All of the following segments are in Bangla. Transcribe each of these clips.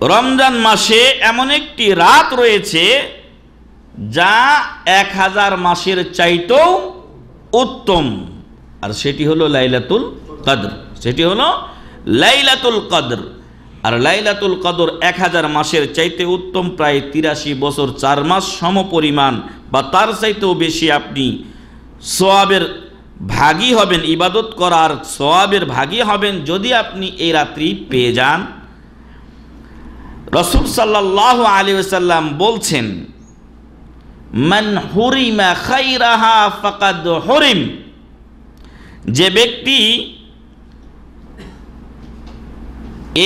রমজান মাসে এমন একটি রাত রয়েছে যা এক হাজার মাসের চাইতেও উত্তম। আর সেটি হলো লাইলাতুল কদর। সেটি হলো লাইলাতুল কদর। আর লাইলাতুল কদর এক হাজার মাসের চাইতে উত্তম প্রায় তিরাশি বছর, চার মাস সমপরিমাণ বা তার চাইতেও বেশি আপনি সোয়াবের ভাগী হবেন, ইবাদত করার সোয়াবের ভাগী হবেন যদি আপনি এই রাত্রি পেয়ে যান। রসুল সাল্লাহ আলী সাল্লাম বলছেন, মান হুরিমা খাইরাহা ফাকাদ হরিম। যে ব্যক্তি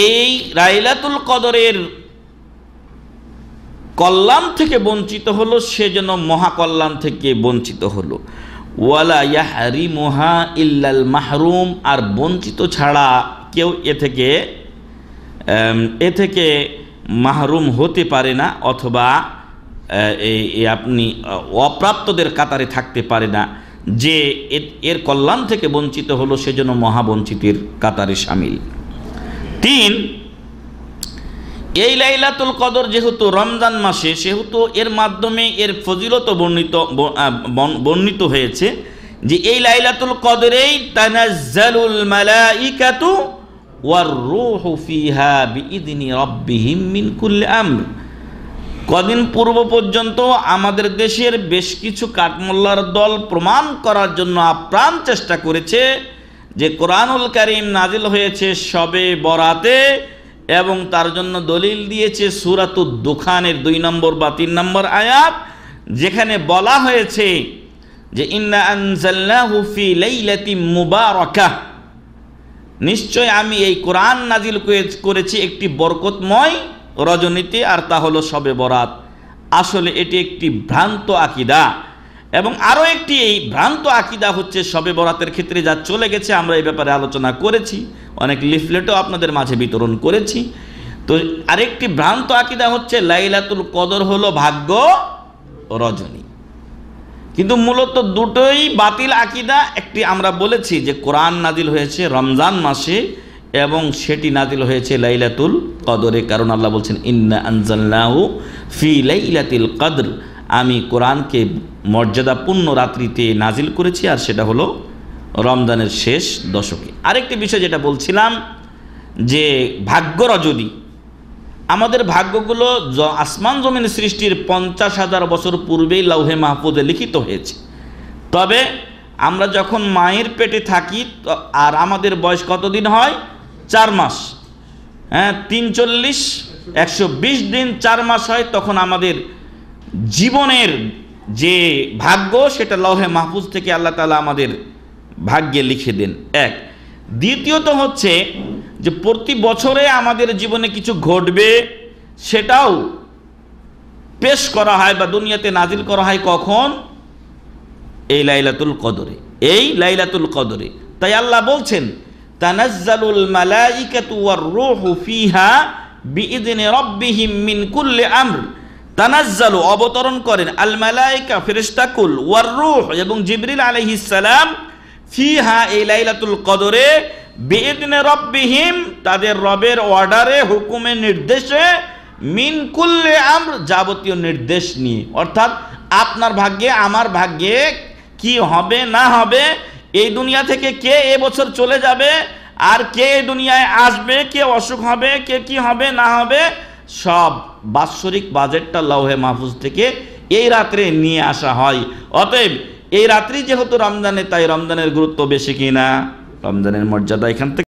এই রাইলাতুল কদরের কল্যাণ থেকে বঞ্চিত হলো, সে যেন মহাকল্যাণ থেকে বঞ্চিত হলো। ওয়ালা ইয়াহারি মোহা ইল্লাল মাহরুম, আর বঞ্চিত ছাড়া কেউ এ থেকে এ থেকে মাহরুম হতে পারে না অথবা এই আপনি অপ্রাপ্তদের কাতারে থাকতে পারে না। যে এর কল্যাণ থেকে বঞ্চিত হলো সেজন্য মহাবঞ্চিতের কাতারে সামিল। তিন, এই লাইলাতুল কদর যেহেতু রমজান মাসে, সেহেতু এর মাধ্যমে এর ফজিলত বর্ণিত বর্ণিত হয়েছে যে এই লাইলাতুল কদরেই তানাজ্জালুল মালাইকাতু কদিন পূর্ব পর্যন্ত আমাদের দেশের বেশ কিছু কাঠমোল্লার দল প্রমাণ করার জন্য আপ্রাণ চেষ্টা করেছে যে কোরআনুল করিম নাজিল হয়েছে সবে বরাতে এবং তার জন্য দলিল দিয়েছে সুরাতুদ দুখানের দুই নম্বর বা তিন নম্বর আয়াত, যেখানে বলা হয়েছে যে, ইন্না আনজাল্লাহু ফি লাইলাতি মুবারাকাহ। নিশ্চয় আমি এই কোরআন নাজিল করেছি একটি বরকতময় রজনীতে, আর তা হলো সবে বরাত। আসলে এটি একটি ভ্রান্ত আকিদা। এবং আরও একটি, এই ভ্রান্ত আকিদা হচ্ছে সবে বরাতের ক্ষেত্রে যা চলে গেছে, আমরা এই ব্যাপারে আলোচনা করেছি। অনেক লিফলেটও আপনাদের মাঝে বিতরণ করেছি। তো আরেকটি ভ্রান্ত আকিদা হচ্ছে, লাইলাতুল কদর হলো ভাগ্য রজনী। কিন্তু মূলত দুটোই বাতিল আকিদা। একটি আমরা বলেছি যে কোরআন নাজিল হয়েছে রমজান মাসে এবং সেটি নাজিল হয়েছে লাইলাতুল কদরে। কারণ আল্লাহ বলছেন, ইন্না আনজাল্লাহু ফি লাইলাতিল কদর। আমি কোরআনকে মর্যাদাপূর্ণ রাত্রিতে নাজিল করেছি আর সেটা হলো রমজানের শেষ দশকে। আরেকটি বিষয় যেটা বলছিলাম যে ভাগ্য রজনী আমাদের ভাগ্যগুলো আসমান জমিন সৃষ্টির পঞ্চাশ হাজার বছর পূর্বেই লৌহে মাহফুজে লিখিত হয়েছে। তবে আমরা যখন মায়ের পেটে থাকি আর আমাদের বয়স কতদিন হয়? চার মাস। হ্যাঁ তিন চল্লিশ, একশো বিশ দিন চার মাস হয়, তখন আমাদের জীবনের যে ভাগ্য, সেটা লৌহে মাহফুজ থেকে আল্লাহ তালা আমাদের ভাগ্যে লিখে দেন। এক। দ্বিতীয়ত হচ্ছে যে প্রতি বছরে আমাদের জীবনে কিছু ঘটবে, সেটাও পেশ করা হয় বা দুনিয়াতে নাজিল করা হয় কখন? এই লাইলাতুল কদরে, এই লাইলাতুল কদরে। তাই আল্লাহ বলছেন, তানাজ্জালুল মালাইকাতু ওয়ার রূহু ফিহা বিইذনি রাব্বিহিম মিন কুল্লি আমর। তানাজ্জালু, অবতরণ করেন, আল মালাইকা ফেরেশতাকুল ওয়ার রূহ এবং জিবরিল আলাইহিস সালাম ফিহা এই লাইলাতুল কদরে বেদিনে রব্বিহিম, তাদের রবের অর্ডারে হুকুমের নির্দেশে, মিন কুল্লে আমর যাবতীয় নির্দেশ নিয়ে। অর্থাৎ আপনার ভাগ্যে, আমার ভাগ্যে কি হবে, না হবে, এই দুনিয়া থেকে কে এ বছর চলে যাবে, আর কে এই দুনিয়ায় আসবে, কে অসুখ হবে, কে কি হবে, না হবে, সব বাৎসরিক বাজেটটা লৌহে মাহফুজ থেকে এই রাত্রে নিয়ে আসা হয়। অতএব এই রাত্রি যেহেতু রমজানে, তাই রমজানের গুরুত্ব বেশি কিনা? রমজানের মর্যাদা এখান থেকে